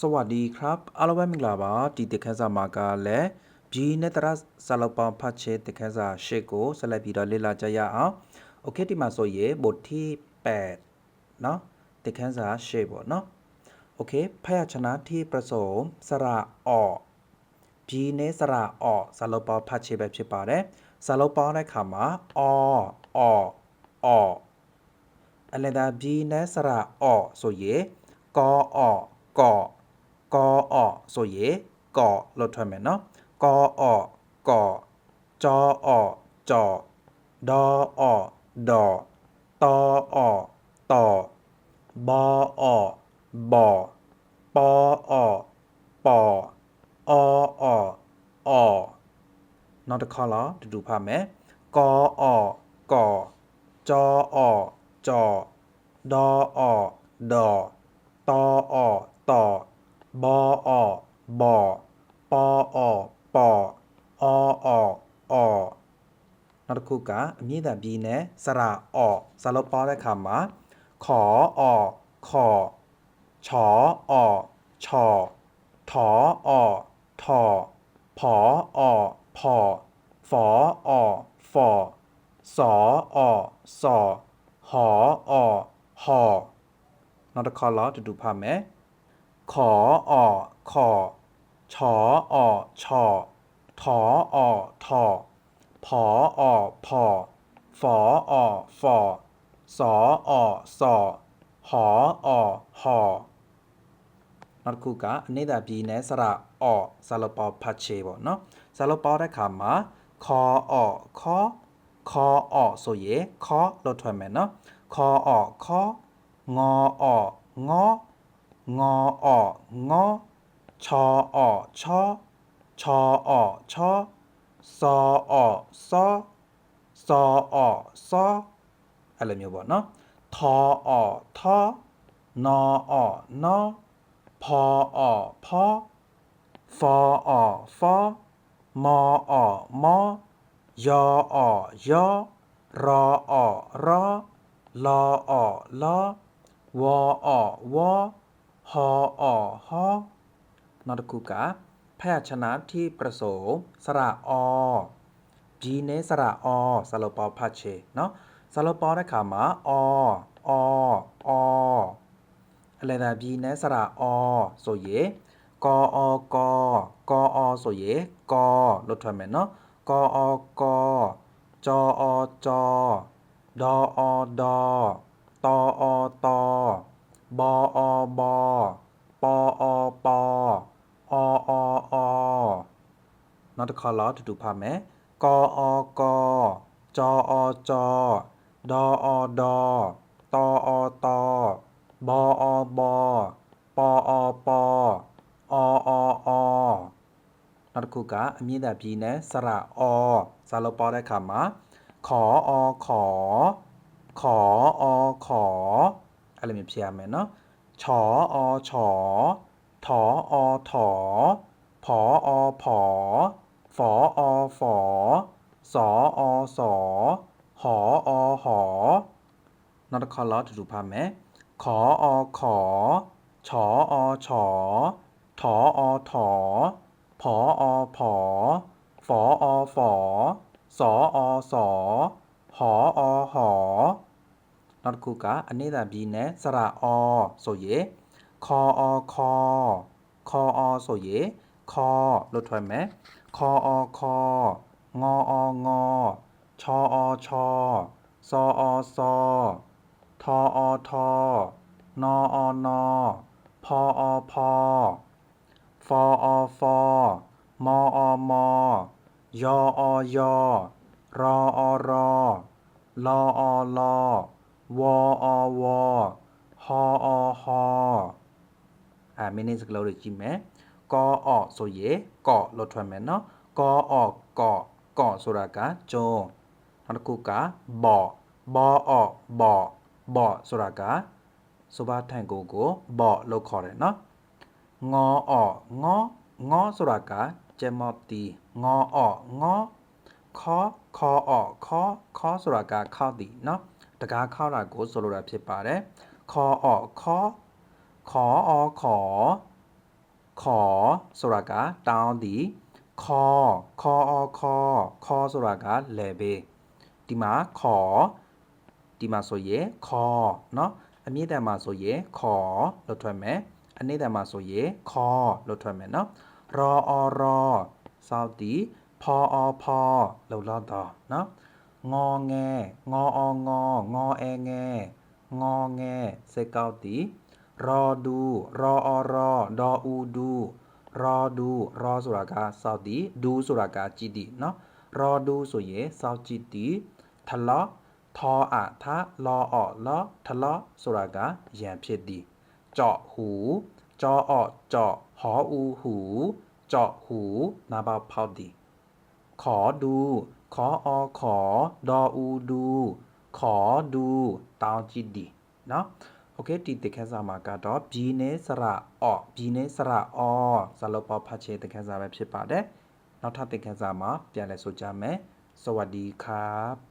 สวัสดีครับအားလုံးပဲမင်္ဂလာပါဒီတခန်းစာမှာကလည်းဘီနဲ့တရဆာလောက်ပေါင်းဖတ်ချေတခန်းစာရှစ်ကိုဆက်လက်ပြီးတော့လေ့လာကြရအောင်โอเคဒီမှာဆိုရင်ဘทที่8เนาะတခန်းစာရှစ်ပေါ့เนาะโอเคဖတ်ရချနာที่ประสงค์สระออกဘီနဲ့စระออกဆာလောက်ပေါင်းဖတ်ချေပဲဖြစ်ပါတယ်ဆာလောက်ပေါင်းတဲ့ခါမှာအောအောအောအလဒါဘီနဲ့စระออกဆိုရင်ကောအောကော ကောအော့ဆိုရင်ကောလို့ထွက်မယ်နော်ကောအော့ကောကြောအော့ကြောဒေါအော့ဒေါတောအော့တောဘောအော့ဘောပေါအော့ပေါအောအော့အောနောက်တစ်ခါလာတူတူဖတ်မယ်ကောအော့ကောကြောအော့ကြောဒေါအော့ဒေါတောအော့တော ဘောအောဘောပေါအောပေါအောအောအောနောက်တစ်ခုကအမြင့်တန်ပြီးနဲ့စရအောစလုံးပေါတဲ့ခါမှာခေါ်အောခေါ်ချောအောချောထောအောထောဖောအောဖောဖောအောဖောစောအောစောဟောအောဟောနောက်တစ်ခါလောက်တူတူဖတ်မယ် ขอออขอชอออชอถอออทอผอออพอฝอออฟอสอออสอหอออหอနောက်တစ်ခုကအနေသာပြည်နဲ့စရအော့ဆာလပေါဖတ်ချေပေါ့နော်ဆာလပေါတဲ့ခါမှာခေါ်အော့ခေါ်ခေါ်အော့ဆိုရင်ခေါ်လို့ထွက်မယ်နော်ခေါ်အော့ခေါ်ငေါ်အော့ငေါ် งออองอชออชอชออชอซออซอซออซออะไรมีบ่เนาะทออทอนออนอพออพอฟออฟอมออมอยออยอรออรอลออลอวออวอ ฮอออฮอนอตคูกะพยัญชนะที่ประโสมสระอจีเนสระอซาโลปอพาเชเนาะซาโลปอได้ข่าวมาออออะไรนะจีเนสระอโซเยกออกอกอโซเยกอลดทวนเมนเนาะกออกจอจดอดตอต บอบอปอปอออออนอตคอลอถูกพาไหมกออกจอจดออดตออตบอบอปอปออออนอตคูกะมีแต่พีนะสระอสระปอได้คำมะขออขอขออขอ อะไรมีพยางค์ไหมเนาะชออชอถออถอผออผอฝออฝอสออสอหออหอนอตคอลอถูกพาไหมขออขอชออชอถออถอผออผอฝออฝอสออสอหออหอ နောက်တစ်ခုကအနိဒာပြီးနဲ့စရအောဆိုရင်ခေါ်အောခေါ်ခေါ်အောဆိုရင်ခေါ်လို့ထွက်မယ်ခေါ်အောခေါ်ငေါအောငေါချောအောချောစောအောစောထောအောထောနောအောနောဖောအောဖောဖောအောဖောမောအောမောယောအောယောရောအောရောလောအောလော ဝေါအောဝေါဟောအောဟောအဲမင်းနေစကလုံးတွေကြည့်မယ်ကောအော့ဆိုရေကော့လို့ထွက်မယ်နော်ကောအော့ကော့ကော့ဆိုတာကကျုံနောက်တစ်ခုကဘော့ဘောအော့ဘော့ဘော့ဆိုတာကဆိုပါထိုင်ကိုကိုဘော့လို့ခေါ်တယ်နော်ငေါအော့ငေါငေါဆိုတာကကျမော့တီငေါအော့ငေါခေါ်ခေါ်အော့ခေါ်ခေါ်ဆိုတာကခောက်တီနော် တကားခောက်တာကိုဆိုလိုတာဖြစ်ပါတယ်ခေါ်အော့ခေါ်ခေါ်အော်ခေါ် ခေါ်ဆိုတာကတောင်းသည်ခေါ်ခေါ်အော်ခေါ်ခေါ်ဆိုတာကလေဘေးဒီမှာခေါ်ဒီမှာဆိုရင်ခေါ်เนาะအမြင့်တန်မှာဆိုရင်ခေါ်လို့ထွက်မယ်အနိမ့်တန်မှာဆိုရင်ခေါ်လို့ထွက်မယ်เนาะရောအော်ရောစောက်တီဖောအော်ဖောလို့လောက်တော့เนาะ ငေါငဲငေါအော်ငေါငေါအဲငဲငေါငဲစေကောက်တီรอดูรออรอดออูดูรอดูรอဆိုတာကစောက်တီဒူးဆိုတာကကြည့်တီเนาะรอดูဆိုရင်စောက်ကြည့်တီထလောထောအထလောအော်လောထလောဆိုတာကရန်ဖြစ်သည်ကြော့หูကြောအော့ကြော့ဟောอูหูကြော့หูနာပေါက်ဖောက်သည် ขอ ดู ขออขอ ดออูดู ขอดูတောင်းကြည့်ဒီเนาะโอเคဒီတခန်းစာမှာကတော့ဘီနဲ့စရအော့ဘီနဲ့စရအော့ဇာလောပေါ်ဖတ်ချေတခန်းစာပဲဖြစ်ပါတယ်နောက်ထပ်တခန်းစာမှာပြန်လည်ဆိုကြမယ်စวัสดีครับ